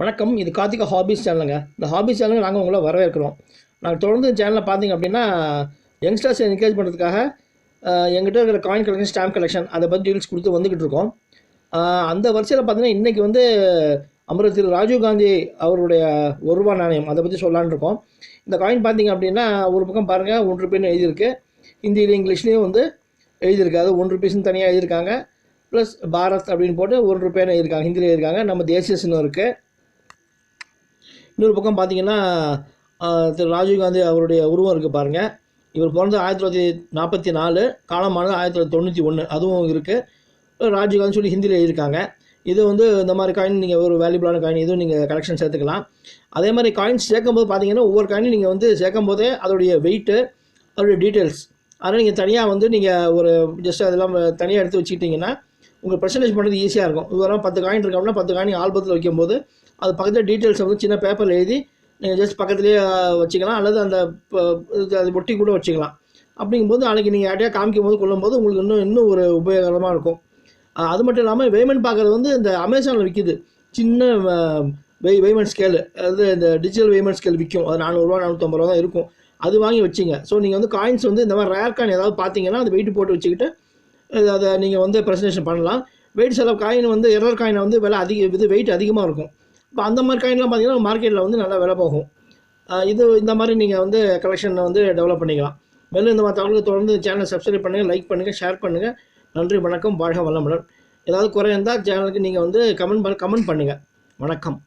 வணக்கம். இது கார்த்திகா ஹாபிஸ் சேனலுங்க. இந்த ஹாபிஸ் சேனலுங்க நாங்கள் உங்களை வரவேற்கிறோம். நாங்கள் தொடர்ந்து சேனலில் பார்த்தீங்க அப்படின்னா யங்ஸ்டர்ஸை என்கரேஜ் பண்ணுறதுக்காக எங்கிட்ட இருக்கிற காயின் கலெக்ஷன் ஸ்டாம்ப் கலெக்ஷன் அதை பற்றி டீல்ஸ் கொடுத்து வந்துக்கிட்டு இருக்கோம். அந்த வரிசையில் பார்த்தீங்கன்னா இன்றைக்கி வந்து அமரர் திரு ராஜீவ் காந்தி அவருடைய ஒரு ரூபா நாணயம் அதை பற்றி சொல்லலான்னு இருக்கோம். இந்த காயின் பார்த்தீங்க அப்படின்னா ஒரு பக்கம் பாருங்கள் ஒன்று ரூபாய்னு எழுதியிருக்கு. ஹிந்தியிலையும் இங்கிலீஷ்லேயும் வந்து எழுதியிருக்கு. அது ஒன்று ருபீஸ்னு தனியாக எழுதியிருக்காங்க. ப்ளஸ் பாரத் அப்படின்னு போட்டு ஒன்று ரூபாய்னு எழுதியிருக்காங்க. ஹிந்தியில் எழுதியிருக்காங்க. நம்ம தேசிய சின்னம் இருக்குது இன்னொரு பக்கம் பார்த்தீங்கன்னா திரு ராஜீவ்காந்தி அவருடைய உருவம் இருக்குது பாருங்கள் இவர் பிறந்து ஆயிரத்தி தொள்ளாயிரத்தி நாற்பத்தி நாலு காலமானது ஆயிரத்தி தொள்ளாயிரத்தி தொண்ணூற்றி ஒன்று அதுவும் இருக்குது ராஜீவ்காந்தி சொல்லி ஹிந்தியில் எழுதியிருக்காங்க. இது வந்து இந்த மாதிரி காயின் நீங்கள் ஒரு வேல்யூபிளான காயின் இதுவும் நீங்கள் கலெக்ஷன் சேர்த்துக்கலாம். அதே மாதிரி காயின்ஸ் சேர்க்கும்போது பார்த்தீங்கன்னா ஒவ்வொரு காயினும் நீங்கள் வந்து சேர்க்கும் போதே அதோடைய வெயிட்டு அதோடைய டீட்டெயில்ஸ் அதனால் நீங்கள் தனியாக வந்து நீங்கள் ஒரு ஜஸ்ட் அதெல்லாம் தனியாக எடுத்து வச்சுக்கிட்டிங்கன்னா உங்கள் பர்சன்டேஜ் பண்ணுறது ஈஸியாக இருக்கும். இதெல்லாம் பத்து காயின் இருக்கோம்னா பத்து காயின் ஆல்பத்தில் வைக்கும்போது அது பக்கத்தில் டீட்டெயில்ஸ் வந்து சின்ன பேப்பரில் எழுதி நீங்கள் ஜஸ்ட் பக்கத்துலேயே வச்சுக்கலாம். அல்லது அந்த ப- இது அது ஒட்டி கூட வச்சுக்கலாம். அப்படிங்கும்போது நாளைக்கு நீங்கள் யார்ட்டையா காமிக்கும் போது கொள்ளும்போது உங்களுக்கு இன்னும் இன்னும் ஒரு உபயோகரமாக இருக்கும். அது மட்டும் இல்லாமல் வேமெண்ட் பார்க்குறது வந்து இந்த அமேசானில் விற்கிது சின்ன வெய் வெய்மெண்ட் ஸ்கேலு அதாவது இந்த டிஜிட்டல் வெய்மெண்ட் ஸ்கேல் விற்கும் அது நானூறுரூவா நானூற்றம்பது ரூபா தான் இருக்கும். அது வாங்கி வச்சுங்க. ஸோ நீங்கள் வந்து காயின்ஸ் வந்து இந்த மாதிரி ரேர் காயின் ஏதாவது பார்த்தீங்கன்னா அது வெயிட் போட்டு வச்சுக்கிட்டு அதை நீங்கள் வந்து ப்ரெசன்டேஷன் பண்ணலாம். வெயிட் சில காயின் வந்து எரர் காயினை வந்து விலை அதிக இது வெயிட் அதிகமாக இருக்கும். இப்போ அந்த மாதிரி காயின்லாம் பார்த்தீங்கன்னா மார்க்கெட்டில் வந்து நல்லா விலை போகும். இது இந்த மாதிரி நீங்கள் வந்து கலெக்ஷனை வந்து டெவலப் பண்ணிக்கலாம். மேலும் இந்த மாதிரி தகவலுக்கு தொடர்ந்து சேனலை சப்ஸ்கிரைப் பண்ணுங்கள் லைக் பண்ணுங்கள் ஷேர் பண்ணுங்கள் நன்றி வணக்கம் வாழ்க வளமுடன். ஏதாவது குறை இருந்தால் சேனலுக்கு நீங்கள் வந்து கமெண்ட் கமெண்ட் பண்ணுங்கள் வணக்கம்.